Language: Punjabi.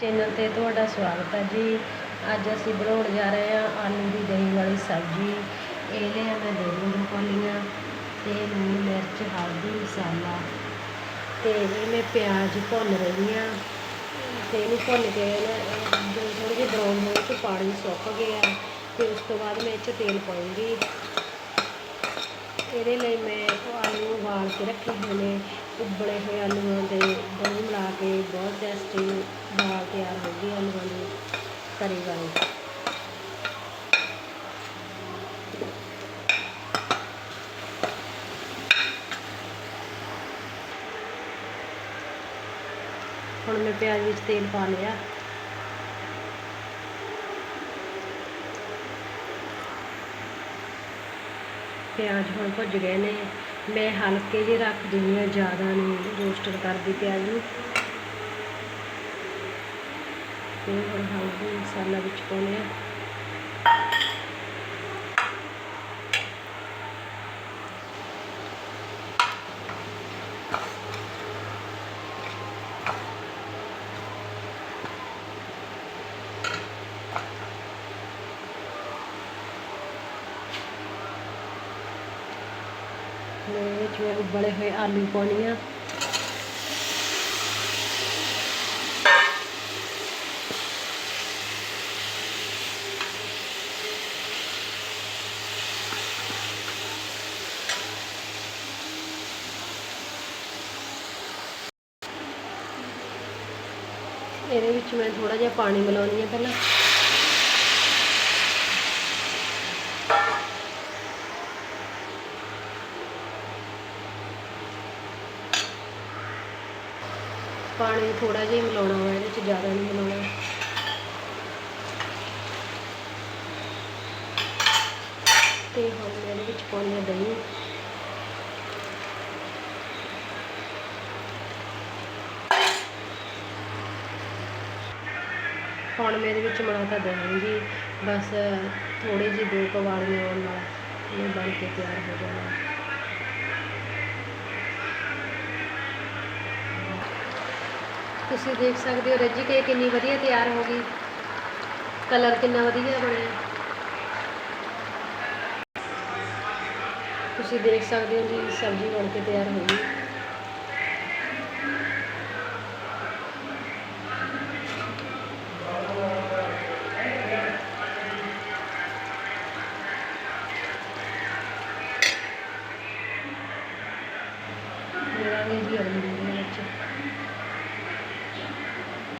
ਚੈਨਲ ਤੇ ਤੁਹਾਡਾ ਸਵਾਗਤ ਹੈ ਜੀ। ਅੱਜ ਅਸੀਂ ਬਣਾਉਣ ਜਾ ਰਹੇ ਹਾਂ ਆਲੂ ਦੀ ਦਹੀਂ ਵਾਲੀ ਸਬਜ਼ੀ। ਇਹ ਲਿਆ ਮੈਂ ਦੋ ਦੋ ਕੌਲੀਆਂ ਤੇ ਲੂਣ ਮਿਰਚ, ਹਲਦੀ, ਮਸਾਲਾ। ਤੇ ਇਹ ਮੈਂ ਪਿਆਜ਼ ਭੁੰਨ ਰਹੀ ਹਾਂ। ਤੇ ਇਹਨੂੰ ਭੁੰਨ ਕੇ ਨਾ ਜਦੋਂ ਥੋੜ੍ਹੇ ਜਿਹੇ ਬਰਾਊਨ ਹੋਏ ਤੇ ਪਾਣੀ ਸੁੱਕ ਗਿਆ। ਤੇ ਉਸ ਤੋਂ ਬਾਅਦ ਮੈਂ ਇਹ 'ਚ ਤੇਲ ਪਾਉਂਗੀ। ਇਹਦੇ ਲਈ ਮੈਂ ਆਲੂ ਉਬਾਲ ਕੇ ਰੱਖੇ ਹੋਏ ਨੇ, ਉਬਲੇ ਹੋਏ ਆਲੂਆਂ ਦੇ, ਦਹੀਂ ਮਿਲਾ ਕੇ, ਬਹੁਤ ਟੇਸਟੀ ਦਾਲ ਤਿਆਰ ਹੋ ਗਈ ਆਲੂਆਂ ਦੀ ਤਰੀ ਵਾਲੀ ਹੁਣ ਮੈਂ ਪਿਆਜ਼ ਵਿੱਚ ਤੇਲ ਪਾ ਲਿਆ। ਪਿਆਜ਼ ਹੁਣ ਭੁੱਜ ਗਏ ਨੇ। ਮੈਂ ਹਲਕੇ ਜਿਹੇ ਰੱਖ ਦਿੰਦੀ ਹਾਂ ਜ਼ਿਆਦਾ ਨਹੀਂ ਰੋਸਟਡ ਕਰਦੀ ਪਿਆਜ਼ ਨੂੰ ਤੇ ਹੁਣ ਹਲਦੀ ਮਸਾਲਾ ਵਿੱਚ ਪਾਉਂਦੇ ਹਾਂ। ਮੈਂ ਇਹਦੇ ਵਿੱਚ ਮੈਂ ਉਬਲੇ ਹੋਏ ਆਲੂ ਪਾਉਣੀ ਆ। ਇਹਦੇ ਵਿੱਚ ਮੈਂ ਥੋੜਾ ਜਿਹਾ ਪਾਣੀ ਮਿਲਾਉਂਦੀ ਆ ਪਹਿਲਾਂ। ਪਾਣੀ ਥੋੜਾ ਜਿਹਾ ਮਿਲਾਉਣਾ ਵਾ, ਇਹਦੇ ਵਿੱਚ ਜ਼ਿਆਦਾ ਨਹੀਂ ਮਿਲਾਉਣਾ। ਤੇ ਹੁਣ ਮੈਂ ਇਹਦੇ ਵਿੱਚ ਪਾਉਣੀ ਆ ਦਹੀਂ। ਹੁਣ ਮੈਂ ਇਹਦੇ ਵਿੱਚ ਮਿਲਾਤਾ ਦਹੀਂ ਜੀ, ਬਸ ਥੋੜੀ ਜਿਹੇ ਦੋ ਕਵਾਲੀਆਂ ਆਉਣ ਨਾਲ ਇਹ ਬਣ ਕੇ ਤਿਆਰ ਹੋ ਜਾਣਾ। ਤੁਸੀਂ ਦੇਖ ਸਕਦੇ ਹੋ ਰੱਜੀ ਕੇ ਕਿੰਨੀ ਵਧੀਆ ਤਿਆਰ ਹੋ ਗਈ। ਕਲਰ ਕਿੰਨਾ ਵਧੀਆ ਬਣਿਆ। ਤੁਸੀਂ ਦੇਖ ਸਕਦੇ ਹੋ ਜੀ, ਸਬਜ਼ੀ ਬਣ ਕੇ ਤਿਆਰ ਹੋ ਗਈ। ਮੇਰਾ ਵੀ ਜੀ